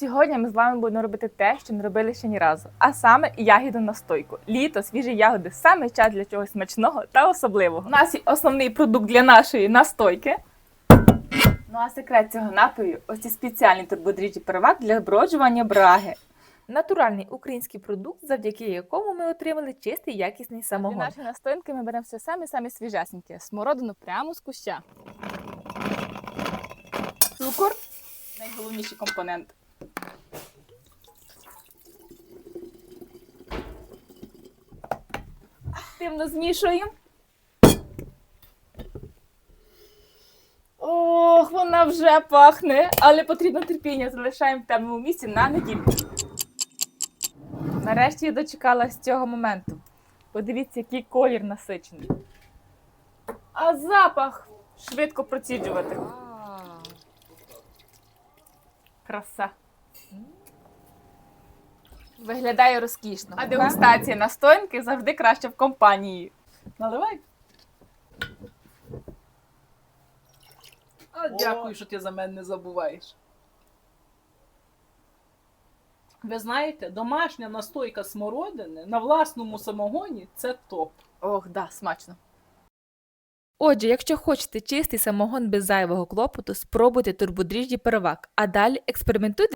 Сьогодні ми з вами будемо робити те, що не робили ще ні разу, а саме ягідну настойку. Літо, свіжі ягоди саме час для чогось смачного та особливого. У нас є основний продукт для нашої настойки. Ну а секрет цього напою ось ці спеціальні турбодріжджі первак для броджування браги. Натуральний український продукт, завдяки якому ми отримали чистий якісний самогон. Для нашої настоянки ми беремо все самі свіжесеньке, смородину прямо з куща. Цукор найголовніший компонент. Активно змішуємо. Ох, вона вже пахне, але потрібно терпіння. Залишаємо в темному місці на неділю. Нарешті я дочекалась цього моменту. Подивіться, який колір насичений. А запах швидко проціджувати. Краса. Виглядає розкішно. А дегустація настоянки завжди краще в компанії. Наливай. А дякую, що ти за мене не забуваєш. Ви знаєте, домашня настойка смородини на власному самогоні це топ. Ох, да, смачно. Отже, якщо хочете чистий самогон без зайвого клопоту, спробуйте турбодріжджі первак, а далі експериментуйте